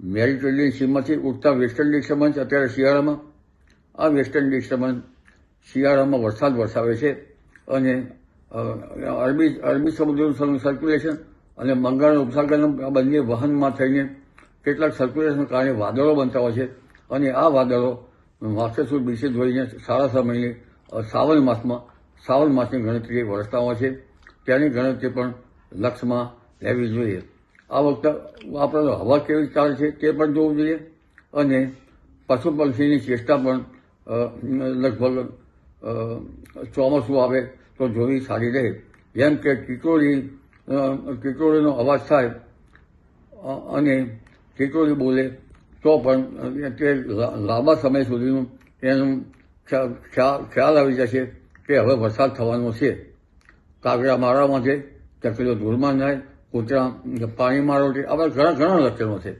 મેરિટોરિયન સીમાંથી ઉઠતા western disturbance અત્યારે શિયાળામાં. આ વેસ્ટર્ન ડિસ્ટર્બન્સ શિયાળામાં વરસાદ વરસાવે છે અને અરબી અરબી સમુદ્રનું સર્ક્યુલેશન અને બંગાળના ઉપસાગરના બંને વહનમાં થઈને કેટલાક સર્ક્યુલેશન કારણે વાદળો બનતા હોય છે અને આ વાદળો માગસર સુદ બીસે ધોઈને મહિને અ, શ્રાવણ માસમાં શ્રાવણ માસની ગણતરી વરસતા હોય છે. તેની ગણતરી પણ લક્ષમાં લેવી જોઈએ. આ વખતે આપણને હવા કેવી ચાલે છે તે પણ જોવું જોઈએ અને પશુ પક્ષીની ચેષ્ટા પણ લગભગ ચોમાસું આવે તો જોવી સારી રહે. જેમ કે ટીટોળી ટીટોળીનો અવાજ થાય અને ટીટોળી બોલે તો પણ તે લાંબા સમય સુધીનું એનું ખ્યા- ખ્યા- ખ્યાલ આવી જશે કે હવે વરસાદ થવાનો છે. કાગડા મારવા છે ચકલીઓ ધૂળમાં જાય કૂતરા પાણી રોટી આવા ઘણા ઘણા લક્ષણો છે.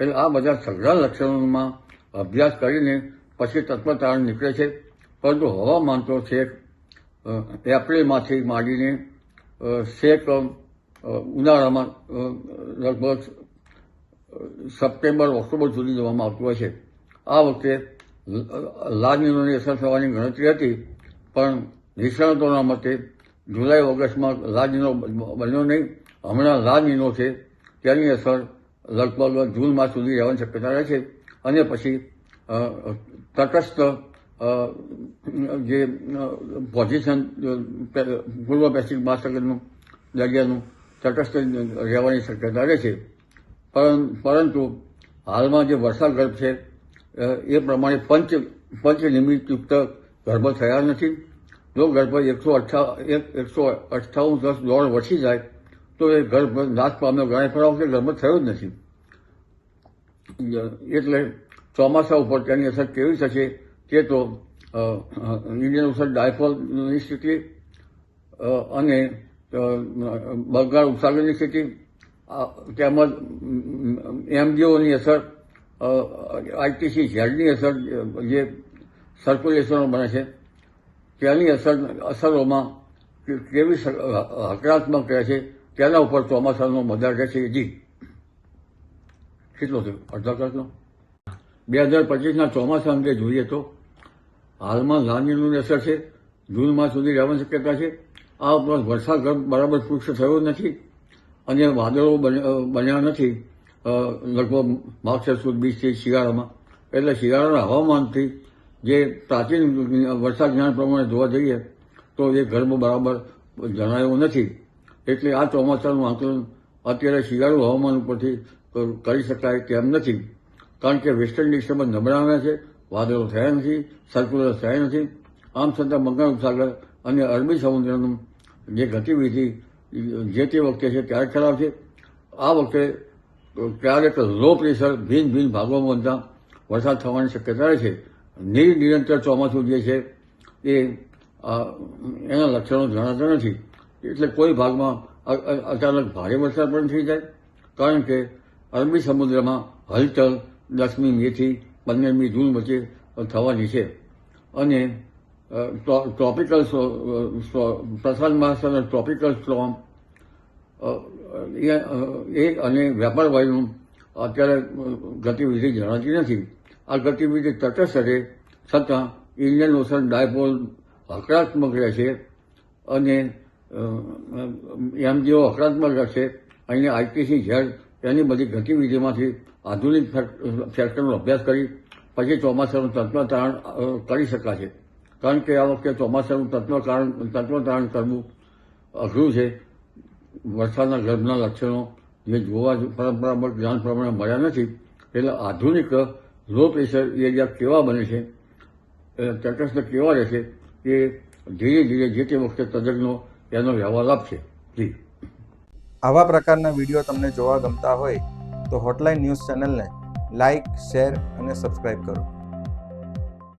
એટલે આ બધા સઘળા લક્ષણોમાં અભ્યાસ કરીને પછી તત્વતારણ નીકળે છે. પરંતુ હવામાન તો છે એપ્રિલમાંથી માંડીને શેક છેક ઉનાળામાં લગભગ સપ્ટેમ્બર, ઓક્ટોબર સુધી જોવામાં આવતું હોય છે. આ વખતે લાજનીનોની અસર થવાની ગણતરી હતી, પણ નિષ્ણાતોના મતે જુલાઈ, ઓગસ્ટમાં લાજનીનો બન્યો નહીં. હમણાં લાજનીનો છે. તેની અસર લગભગ જૂન માસ સુધી રહેવાની શક્યતા રહે છે. અને પછી તટસ્થ જે પોઝિશન પૂર્વ પેસિફિક મહાસાગરનું દરિયાનું તટસ્થ રહેવાની શક્યતા રહે છે. પરં- પરંતુ હાલમાં જે વરસાદ ગર્ભ છે એ પ્રમાણે પંચ પંચ નિમિત્તયુક્ત ગર્ભ થયા નથી. જો ગર્ભ એકસો અઠ્ઠા, એક, એકસો અઠ્ઠાવન દસ દોઢ વર્ષી જાય તો એ ગર્ભ નાશ પામ્યો ગણાય પણ કે ગર્ભ થયો જ નથી. એટલે ચોમાસા ઉપર તેની અસર કેવી થશે તે તો ઇન્ડિયન ઓશન ડાયફોલની સ્થિતિ અને બંગાળ ઉપસાગરની સ્થિતિ તેમજ એમજીઓની અસર આઈટીસી ઝેડની અસર, જે સર્ક્યુલેશનો બને છે, તેની અસર, અસરોમાં કેવી હકારાત્મક રહે છે તેના ઉપર ચોમાસાનો મદાર છે જી. કેટલો થયો? અડધા કલાકનો બે હજાર પચીસના ચોમાસા અંગે જોઈએ તો હાલમાં લાનીની અસર છે. જૂન માસ સુધી રહેવાની શક્યતા છે. આ ઉપરાંત વરસાદ બરાબર પુષ્ટ થયો નથી અને વાદળો બન- બન્યા નથી. લગભગ માગસર સુદ બીજથી શિયાળામાં. એટલે શિયાળાના હવામાનથી જે પ્રાચીન વરસાદ જ્ઞાન પ્રમાણે જોવા જઈએ તો એ ગર્ભ બરાબર જણાયો નથી. એટલે આ ચોમાસાનું આંકલન અત્યારે શિયાળુ હવામાન ઉપરથી કરી શકાય તેમ નથી. કારણ કે વેસ્ટર્ન ડિસ્ટર્બન્સ નબળા આવ્યા છે, વાદળો થયા નથી સર્ક્યુલર થયા નથી. આમ છતાં બંગાળ ઉપસાગર અને અરબી સમુદ્રનું જે ગતિવિધિ, જે તે વખતે છે ત્યારે ખરાબ છે. આ વખતે ક્યારેક લો પ્રેશર ભિન્ન ભિન્ન ભાગોમાં બનતા વરસાદ થવાની શક્યતા રહે છે. નિર, નિરંતર ચોમાસું જે છે, એ એના લક્ષણો જણાતા નથી. એટલે કોઈ ભાગમાં અચાનક ભારે વરસાદ પણ થઈ જાય. કારણ કે અરબી સમુદ્રમાં હલચલ, દસમી મેથી, પંદરમી જૂન વચ્ચે થવાની છે. અને ટ્રોપિકલ પ્રશાંત મહાસાગર ટ્રોપિકલ સ્ટ્રોમ એ અને વેપાર વાયુનું અત્યારે ગતિવિધિ જણાતી નથી. આ ગતિવિધિ તટસ્થ છતાં ઇન્ડિયન ઓશન ડાયપોલ હકારાત્મક રહે છે અને એમ જેવો હકારાત્મક રહેશે અહીંયા આઈટીસી ઝેડ, એની બધી ગતિવિધિમાંથી આધુનિક ફેક- ફેક્ટરનો અભ્યાસ કરી, પછી ચોમાસાનું તત્વતારણ કરી શકાશે કારણ કે આ વખતે ચોમાસાનું તત્વકારણ તત્વતારણ કરવું અઘરું છે. વરસાદના ગર્ભના લક્ષણો જે જોવા પરંપરાગત જ્ઞાન પ્રમાણે મળ્યા નથી, એટલે આધુનિક લો પ્રેશર એરિયા કેવા બને છે તટસ્થ કેવા રહેશે એ ધીરે ધીરે જે તે વખતે તજજ્ઞો એનો વ્યવહાર આપશે પ્લીઝ આવા પ્રકારના વીડિયો તમને જોવા ગમતા હોય તો હોટલાઇન ન્યૂઝ ચેનલને લાઇક શેર અને સબસ્ક્રાઈબ કરો.